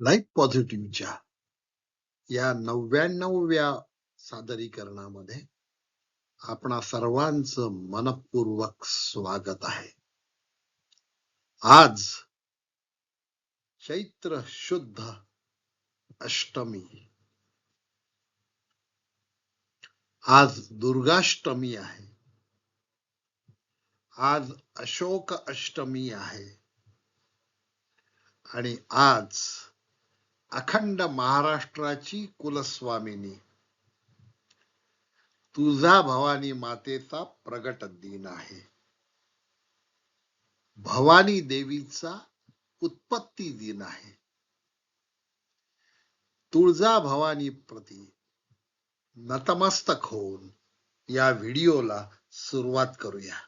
Life पॉझिटिव्हच्या या नव्याण्णवव्या सादरीकरणामध्ये आपणा सर्वांचं मनपूर्वक स्वागत आहे. आज चैत्र शुद्ध अष्टमी. आज दुर्गाष्टमी आहे. आज अशोक अष्टमी आहे. आणि आज अखंड महाराष्ट्राची कुलस्वामिनी. तुळजा भवानी मातेचा प्रगट दिन आहे. भवानी देवीचा उत्पत्ती दिन आहे. तुळजा भवानी प्रती नतमस्तक होऊन या व्हिडिओला सुरुवात करूया.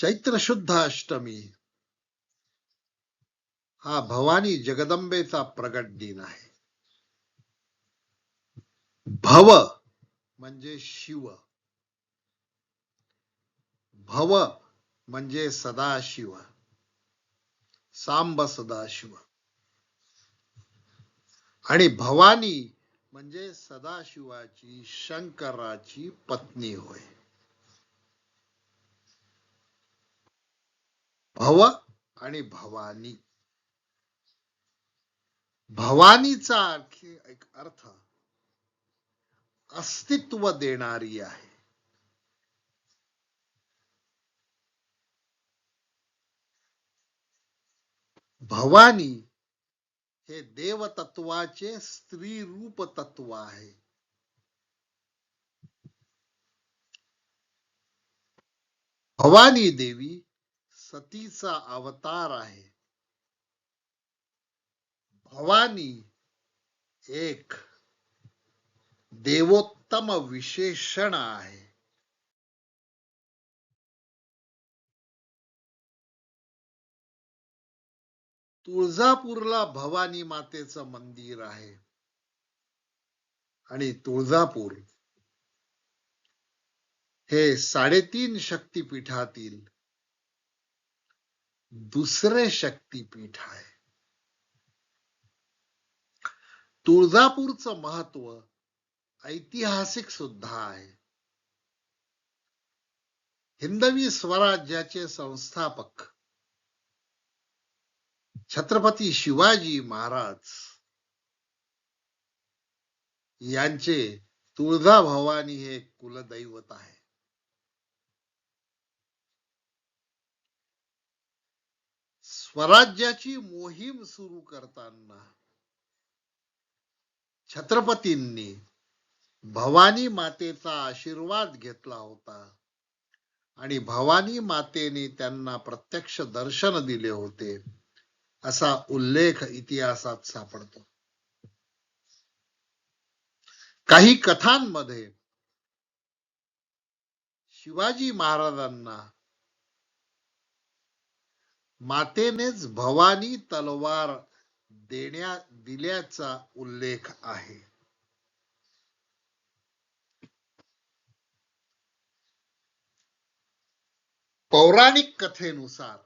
चैत्र शुद्ध अष्टमी हा भवानी जगदंबेचा प्रगट दिन आहे. भव म्हणजे शिव. भव म्हणजे सदाशिव. सांब सदाशिव. आणि भवानी म्हणजे सदाशिवाची शंकराची पत्नी होय. भव आणि भवानी. भवानीचा आणखी एक अर्थ अस्तित्व देणारी आहे. भवानी हे देवतत्वाचे स्त्री रूप तत्व आहे. भवानी देवी सतीचा अवतार आहे. भवानी एक देवोत्तम विशेषण आहे. तुळजापूरला भवानी मातेचं मंदिर आहे. आणि तुळजापूर हे साडेतीन शक्तीपीठातील दुसरे शक्तीपीठ आहे. तुळजापूरचं महत्त्व ऐतिहासिक सुद्धा आहे. हिंदवी स्वराज्याचे संस्थापक छत्रपती शिवाजी महाराज यांचे तुळजाभवानी हे कुलदैवत आहे. स्वराज्याची मोहीम सुरू करताना छत्रपतींनी भवानी मातेचा आशीर्वाद घेतला होता. आणि भवानी मातेने त्यांना प्रत्यक्ष दर्शन दिले होते असा उल्लेख इतिहासात सापडतो. काही कथांमध्ये शिवाजी महाराजांना मातेनेच भवानी तलवार देण्या दिल्याचा उल्लेख आहे. पौराणिक कथेनुसार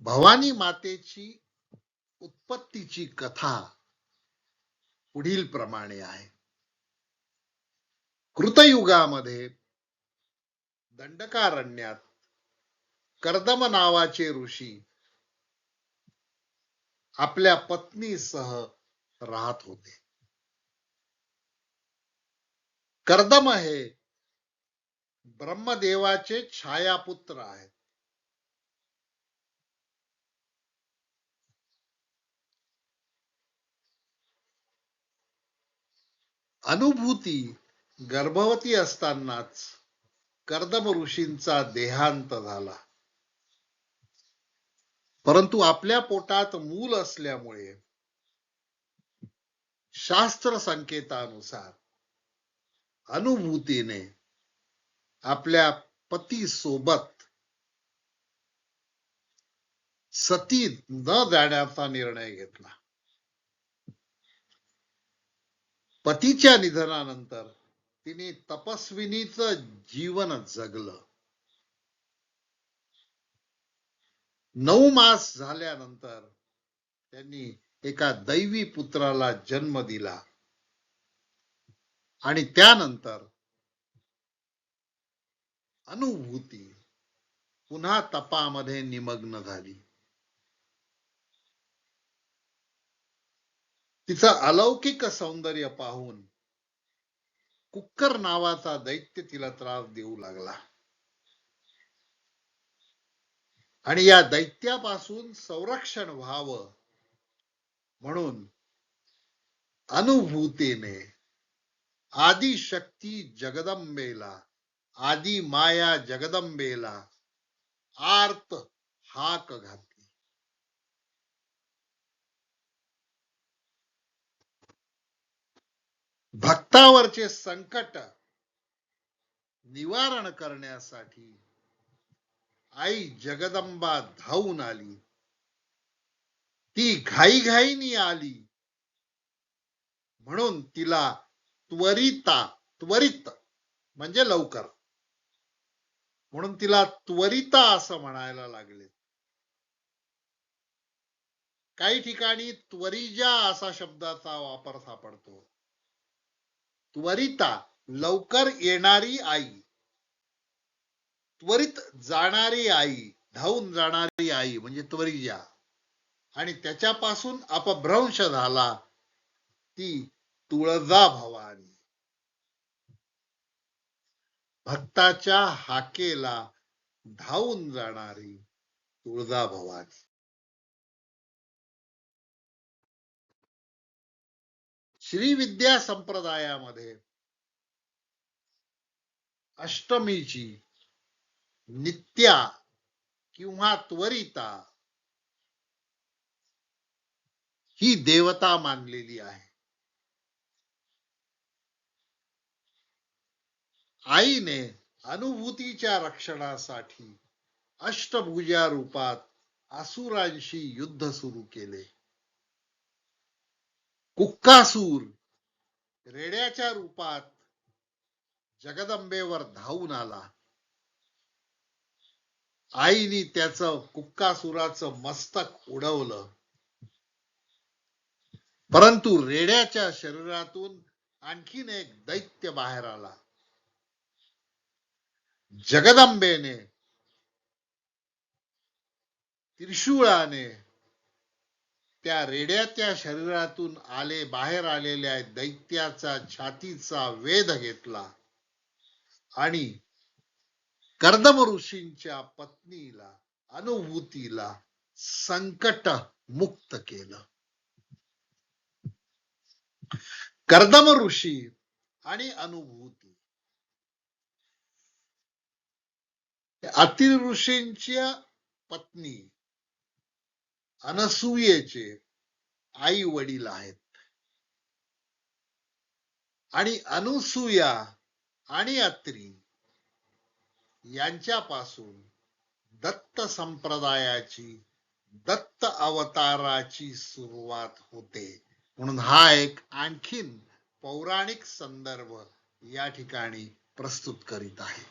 भवानी मातेची उत्पत्तीची कथा पुढील प्रमाणे आहे. कृतयुगामध्ये दंडकारण्यात कर्दम नावाचे ऋषी आपल्या पत्नीसह राहत होते. कर्दम हे ब्रह्मदेवाचे छायापुत्र आहेत. अनुभूती गर्भवती असतानाच कर्दम ऋषींचा देहांत झाला. परंतु आपल्या पोटात मूल असल्यामुळे शास्त्र संकेतानुसार अनुभूतीने आपल्या पती सोबत सती न जाण्याचा निर्णय घेतला. पतीच्या निधनानंतर तिने तपस्विनीचं जीवन जगलं. नऊ मास झाल्यानंतर त्यांनी एका दैवी पुत्राला जन्म दिला. आणि त्यानंतर अनुभूती पुन्हा तपामध्ये निमग्न झाली. तिचं अलौकिक सौंदर्य पाहून कुक्कर नावाचा दैत्य तिला त्रास देऊ लागला. आणि या दैत्यापासून संरक्षण व्हावं म्हणून अनुभूतीने आदिशक्ती जगदंबेला आदि माया जगदंबेला आर्त हाक घातला. भक्तावरचे संकट निवारण करण्यासाठी आई जगदंबा धावून आली. ती घाईघाईनी आली. म्हणून तिला त्वरिता त्वरित म्हणजे लवकर. म्हणून तिला त्वरिता असं म्हणायला लागले. काही ठिकाणी त्वरिजा असा शब्दाचा वापर सापडतो. त्वरिता लवकर येणारी आई. त्वरित जाणारी आई धावून जाणारी आई म्हणजे त्वरिजा आणि त्याच्यापासून अपभ्रंश झाला ती तुळजा भवानी. भक्ताच्या हाकेला धावून जाणारी तुळजा भवानी. श्री विद्या संप्रदाया संप्रदायामध्ये अष्टमीची नित्या किंवा त्वरिता ही देवता मानलेली आहे. आईने अनुभूतीच्या रक्षणासाठी अष्टभुजा रूपात असुरांशी युद्ध सुरू केले. कुक्कासूर. रेड्याच्या रूपात जगदंबेवर धावून आला. आईनी त्याच कुक्कासुराचं मस्तक उडवलं. परंतु रेड्याच्या शरीरातून आणखीन एक दैत्य बाहेर आला. जगदंबेने त्रिशूळाने त्या रेड्याच्या शरीरातून आले बाहेर आलेल्या दैत्याचा छातीचा वेध घेतला. आणि कर्दम ऋषींच्या पत्नीला अनुभूतीला संकट मुक्त केलं. कर्दम ऋषी आणि अनुभूती. अति ऋषींच्या पत्नी अनसूयेचे आई वडील आहेत. आणि अनुसूया आणि अत्री यांच्यापासून दत्त संप्रदायाची दत्त अवताराची सुरुवात होते. म्हणून हा एक आणखीन पौराणिक संदर्भ या ठिकाणी प्रस्तुत करीत आहे.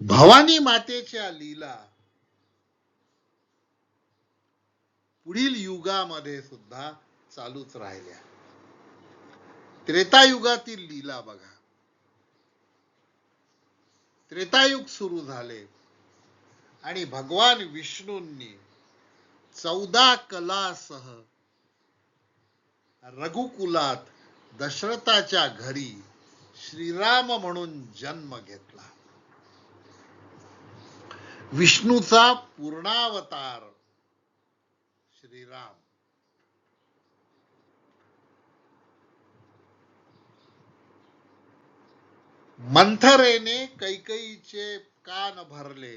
भवानी मातेच्या लीला पुढील युगामध्ये सुद्धा चालूच राहिल्या. त्रेतायुगातील लीला बघा. त्रेतायुग सुरू झाले. आणि भगवान विष्णूंनी चौदा कलासह रघुकुलात दशरथाच्या घरी श्रीराम म्हणून जन्म घेतला. विष्णूचा पूर्णावतार श्रीराम मंथरेने कैकईचे कान भरले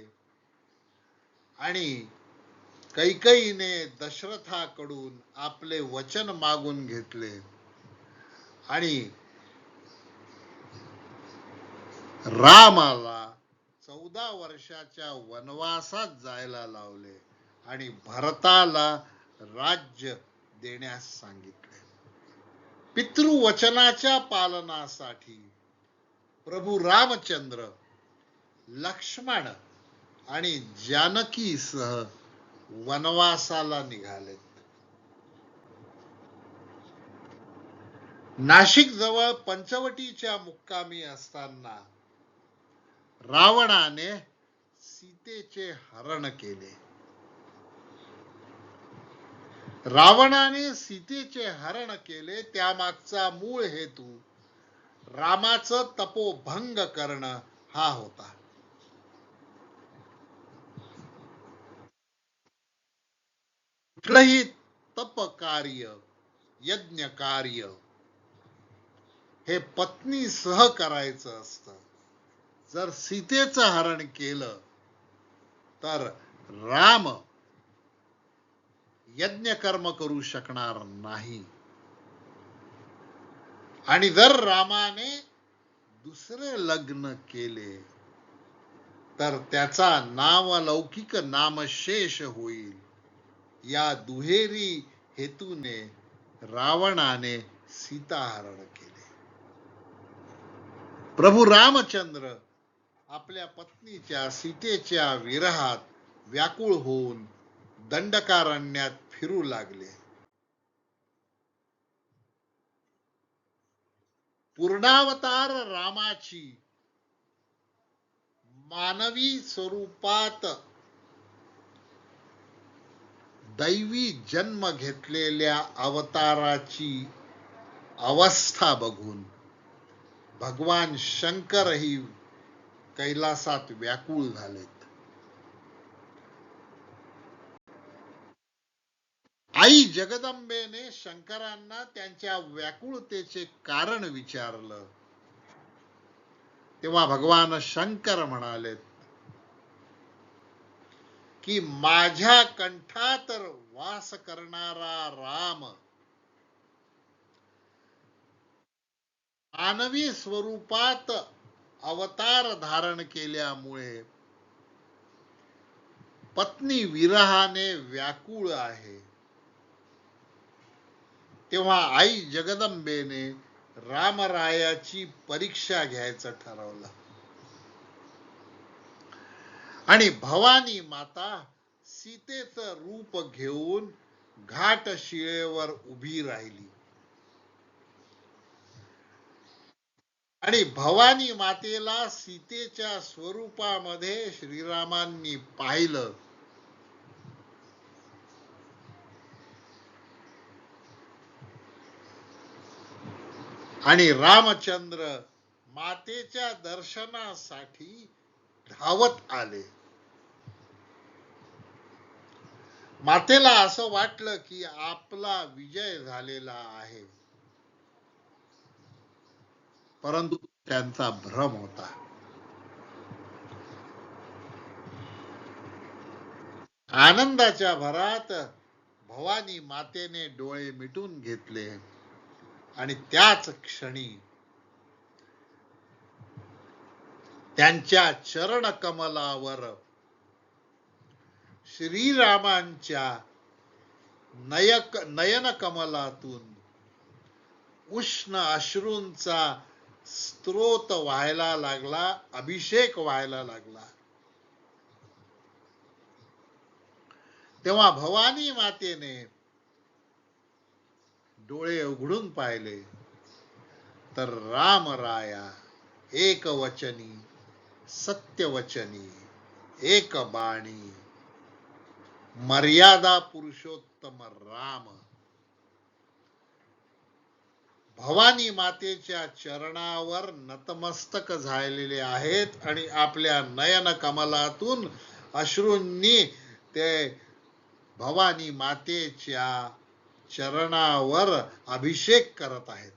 आणि कैकईने दशरथाकडून आपले वचन मागून घेतले आणि रामाला चौदा वर्षाच्या वनवासात जायला लावले आणि भरताला राज्य देण्यास सांगितले. पितृवचनाच्या पालनासाठी प्रभू रामचंद्र लक्ष्मण आणि जानकीसह वनवासाला निघालेत. नाशिक जवळ पंचवटीच्या मुक्कामी असताना रावणाने सीतेचे हरण केले. रावणाने सीतेचे हरण केले त्यामागचा मूळ हेतू रामाचं तपोभंग करणं हा होता. कुठलंही तप कार्य यज्ञ कार्य हे पत्नी सह करायचं असत. जर सीतेचं हरण केलं तर राम यज्ञ कर्म करू शकणार नाही. आणि जर रामाने दुसरे लग्न केले तर त्याचा नामलौकिक नामशेष होईल. या दुहेरी हेतूने रावणाने सीताहरण केले. प्रभू रामचंद्र आपल्या पत्नीच्या सीतेच्या विरहात व्याकुळ होऊन दंडकारण्यात फिरू लागले. पूर्णावतार रामाची मानवी स्वरूपात दैवी जन्म घेतलेल्या अवताराची अवस्था बघून भगवान शंकरही कैलासात व्याकुळ झालेत आई जगदंबेने शंकरांना त्यांच्या व्याकुळतेचे कारण विचारलं. तेव्हा भगवान शंकर म्हणाले की माझ्या कंठात वास करणारा राम मानवी स्वरूपात अवतार धारण केल्यामुळे पत्नी विरहाने व्याकुळ आहे. तेव्हा आई जगदंबेने रामरायाची परीक्षा घ्यायचं ठरवलं. आणि भवानी माता सीतेच रूप घेऊन घाट शिळेवर उभी राहिली. आणि भवानी मातेला सीतेच्या स्वरूपामध्ये श्रीरामांनी पाहिलं. आणि रामचंद्र मातेच्या दर्शनासाठी धावत आले. मातेला असं वाटलं की आपला विजय झालेला आहे. परंतु त्यांचा भ्रम होता. आनंदाच्या भरात भवानी मातेने डोळे मिटून घेतले. आणि त्याच क्षणी त्यांच्या चरण कमलावर श्रीरामांच्या नयक नयन कमलातून उष्ण अश्रूंचा स्त्रोत व्हायला लागला अभिषेक व्हायला लागला. तेव्हा भवानी मातेने डोळे उघडून पाहिले तर राम राया एकवचनी सत्यवचनी एक बाणी मर्यादा पुरुषोत्तम राम. भवानी मातेच्या चरणावर नतमस्तक झालेले आहेत आणि आपल्या नयन कमलातून अश्रूंनी ते भवानी मातेच्या चरणावर अभिषेक करत आहेत.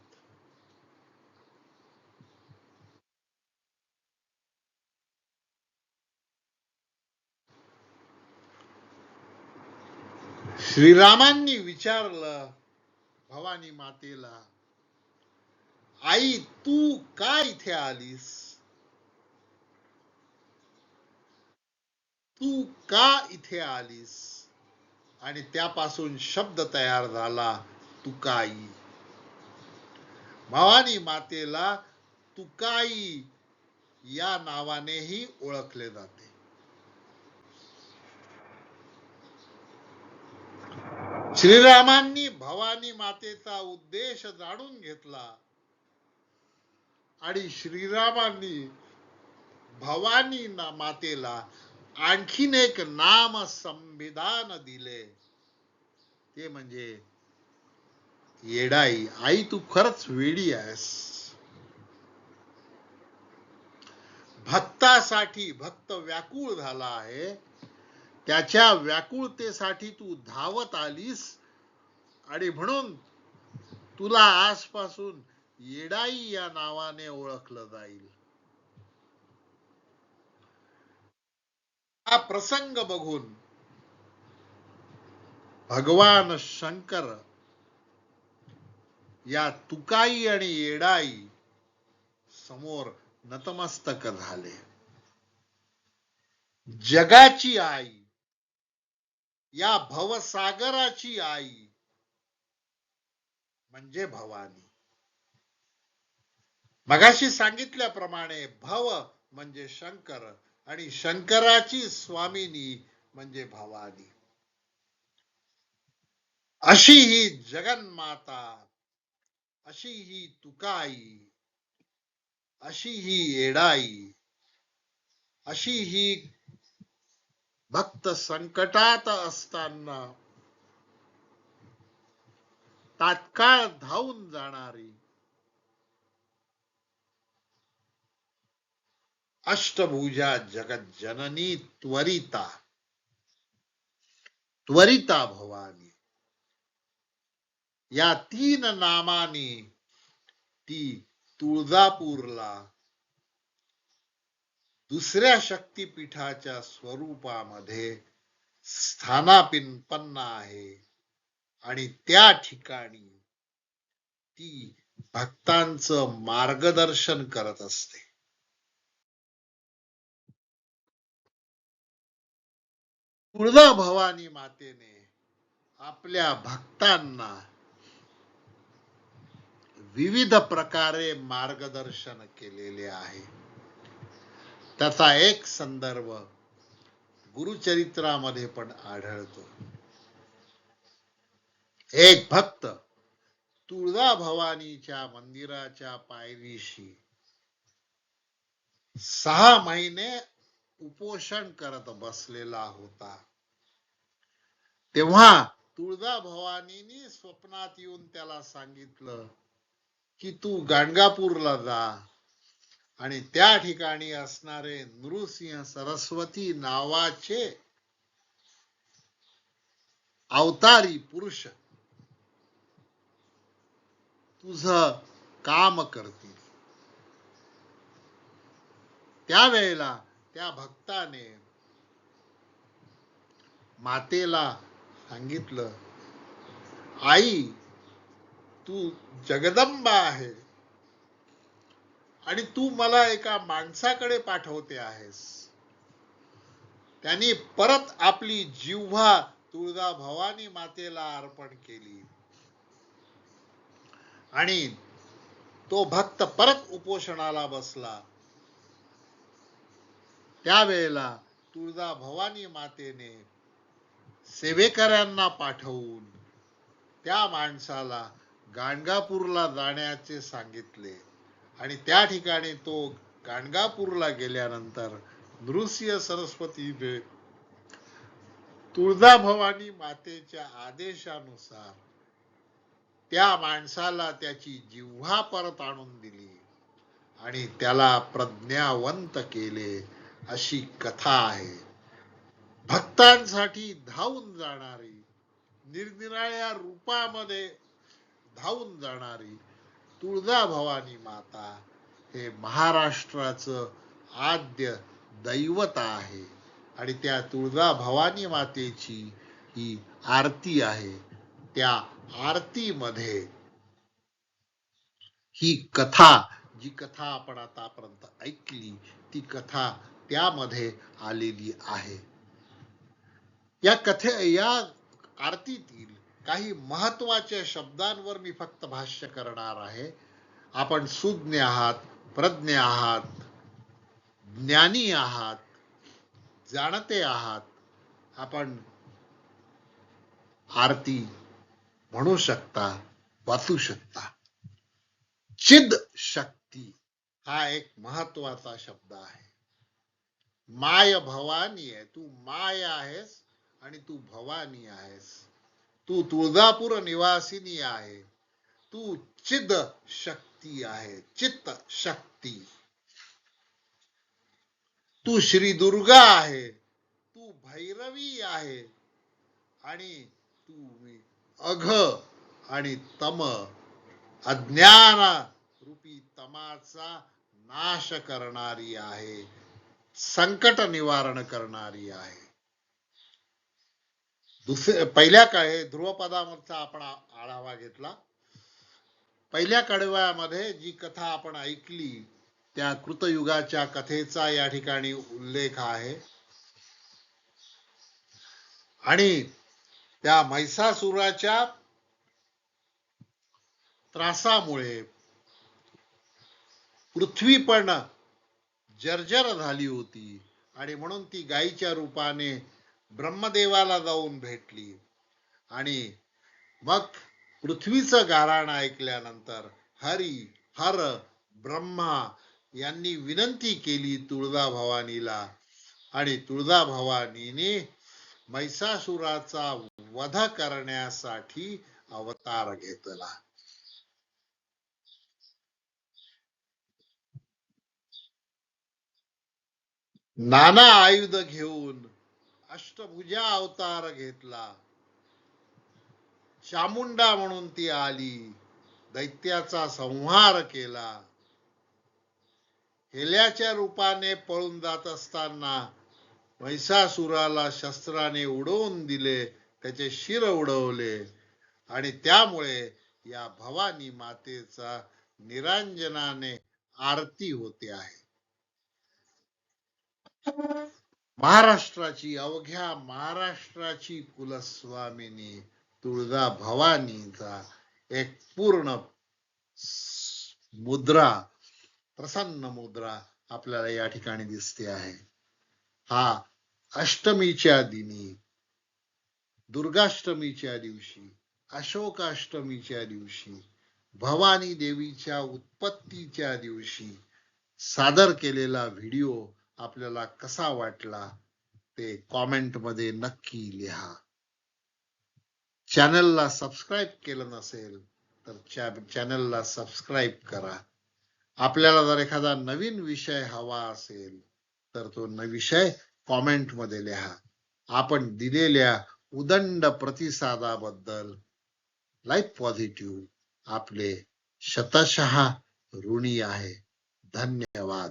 श्रीरामांनी विचारलं भवानी मातेला आई तू का इथे आलीस? तू का इथे आलीस? आणि त्यापासून शब्द तयार झाला तुकाई. भवानी मातेला तुकाई या नावानेही ओळखले जाते. श्रीरामांनी भवानी मातेचा उद्देश जाणून घेतला आणि श्रीरामांनी भवानी ना- मातेला आणखीन एक नाम संविधान दिले. ते म्हणजे येडाई आई तू खरच वेडी आहेस. भक्तासाठी भक्त व्याकुळ झाला आहे. त्याच्या व्याकुळतेसाठी तू धावत आलीस. आणि म्हणून तुला आजपासून येडाई या नावाने ओळखलं जाईल. हा प्रसंग बघून भगवान शंकर या तुकाई आणि येडाई समोर नतमस्तक झाले. जगाची आई या भवसागराची आई म्हणजे भवानी. मगाशी सांगितल्याप्रमाणे भव म्हणजे शंकर आणि शंकराची स्वामिनी म्हणजे भवानी. अशी ही जगन्माता अशी ही तुकाई अशी ही येडाई अशी ही भक्त संकटात असताना तात्काळ धावून जाणारी अष्टभुजा जगज्जननी त्वरिता। त्वरिता भवानी। या तीन नामानी ती तुळजापूरला दुसऱ्या शक्तीपीठाच्या स्वरूपामध्ये स्थानापिनपन्न आहे आणि त्या ठिकाणी ती भक्तांचं मार्गदर्शन करत असते. तुळजा भवानी मातेने आपल्या भक्तांना विविध प्रकारे मार्गदर्शन केलेले आहे. त्याचा एक संदर्भ गुरुचरित्रामध्ये पण आढळतो. एक भक्त तुळजा भवानीच्या मंदिराच्या पायरीशी सहा महिने उपोषण करत बसलेला होता. तेव्हा तुळजा भवानीनी स्वप्नात येऊन त्याला सांगितलं की तू गाणगापूरला जा. आणि त्या ठिकाणी असणारे नृसिंह सरस्वती नावाचे अवतारी पुरुष तुझ काम करतील. त्यावेळेला त्या भक्ताने मातेला सांगितलं आई तू जगदंबा आहे आणि तू मला एका माणसाकडे पाठवते आहेस. त्यांनी परत आपली जिव्हा तुळजा भवानी मातेला अर्पण केली. आणि तो भक्त परत उपोषणाला बसला. त्यावेळेला तुळजा भवानी मातेने सेवेकऱ्यांना पाठवून त्या माणसाला गाणगापूरला जाण्याचे सांगितले. आणि त्या ठिकाणी तो गाणगापूरला गेल्यानंतर नृसिंह सरस्वतीने तुळजाभवानी मातेच्या आदेशानुसार त्या माणसाला त्याची जिव्हा परत आणून दिली. आणि त्याला प्रज्ञावंत केले. अशी कथा आहे. भक्तांसाठी धावून जाणारी निरनिराळ्या रूपामध्ये धावून जाणारी तुळजा भवानी माता हे महाराष्ट्राचं आद्य दैवत आहे. आणि त्या तुळजा भवानी मातेची ही आरती आहे. त्या आरतीमध्ये ही कथा जी कथा आपण आतापर्यंत ऐकली ती कथा त्यामध्ये आलेली आहे. या कथे या आरतीतील काही महत्त्वाच्या शब्दांवर मी फक्त भाष्य करणार आहे. आपण सुज्ञ आहात प्रज्ञ आहात ज्ञानी आहात जाणते आहात. आपण आरती म्हणू शकता वाचू शकता. चिद शक्ती हा एक महत्त्वाचा शब्द आहे. माय भवानी आहे. तू माय आहेस आणि तू भवानी आहेस. तू तुळजापूर निवासिनी आहे. तू चिद शक्ती आहे. चित्त शक्ती. तू श्री दुर्गा आहे. तू भैरवी आहे. आणि तू अघ आणि तम. अज्ञान रूपी तमाचा नाश करणारी आहे. संकट निवारण करणारी आहे. दुसरे पहिल्या काळे ध्रुवपदावरचा आपण आढावा घेतला. पहिल्या कडव्यामध्ये जी कथा आपण ऐकली त्या कृतयुगाच्या कथेचा या ठिकाणी उल्लेख आहे. आणि त्या महिषासुराच्या त्रासामुळे पृथ्वी पण जर्जर झाली होती आणि म्हणून ती गायीच्या रूपाने ब्रह्मदेवाला जाऊन भेटली. आणि मग पृथ्वीचं गाराण ऐकल्यानंतर हरी हर ब्रह्मा यांनी विनंती केली तुळजा भवानीला. आणि तुळजा भवानीने महिषासुराचा वध करण्यासाठी अवतार घेतला. नाना आयुध घेऊन अष्टभुजा अवतार घेतला. चामुंडा म्हणून ती आली दैत्याचा संहार केला. हेल्याच्या रूपाने पळून जात असताना महिषासुराला शस्त्राने उडवून दिले त्याचे शिर उडवले आणि त्यामुळे या भवानी मातेचा निरांजनाने आरती होते आहे. महाराष्ट्राची अवघ्या महाराष्ट्राची कुलस्वामिनी तुळजा भवानीचा एक पूर्ण मुद्रा प्रसन्न मुद्रा आपल्याला या ठिकाणी दिसते आहे. हा अष्टमीच्या दिनी दुर्गाष्टमीच्या दिवशी अशोकाष्टमीच्या दिवशी भवानी देवीच्या उत्पत्तीच्या दिवशी सादर केलेला व्हिडिओ आपल्याला कसा वाटला ते कॉमेंटमध्ये नक्की लिहा. चॅनलला सबस्क्राईब केलं नसेल तर चॅनलला सबस्क्राईब करा. आपल्याला जर एखादा नवीन विषय हवा असेल तर तो न विषय कॉमेंटमध्ये लिहा. आपण दिलेल्या उदंड प्रतिसादाबद्दल लाईफ पॉझिटिव्ह आपले शतशः ऋणी आहे. धन्यवाद.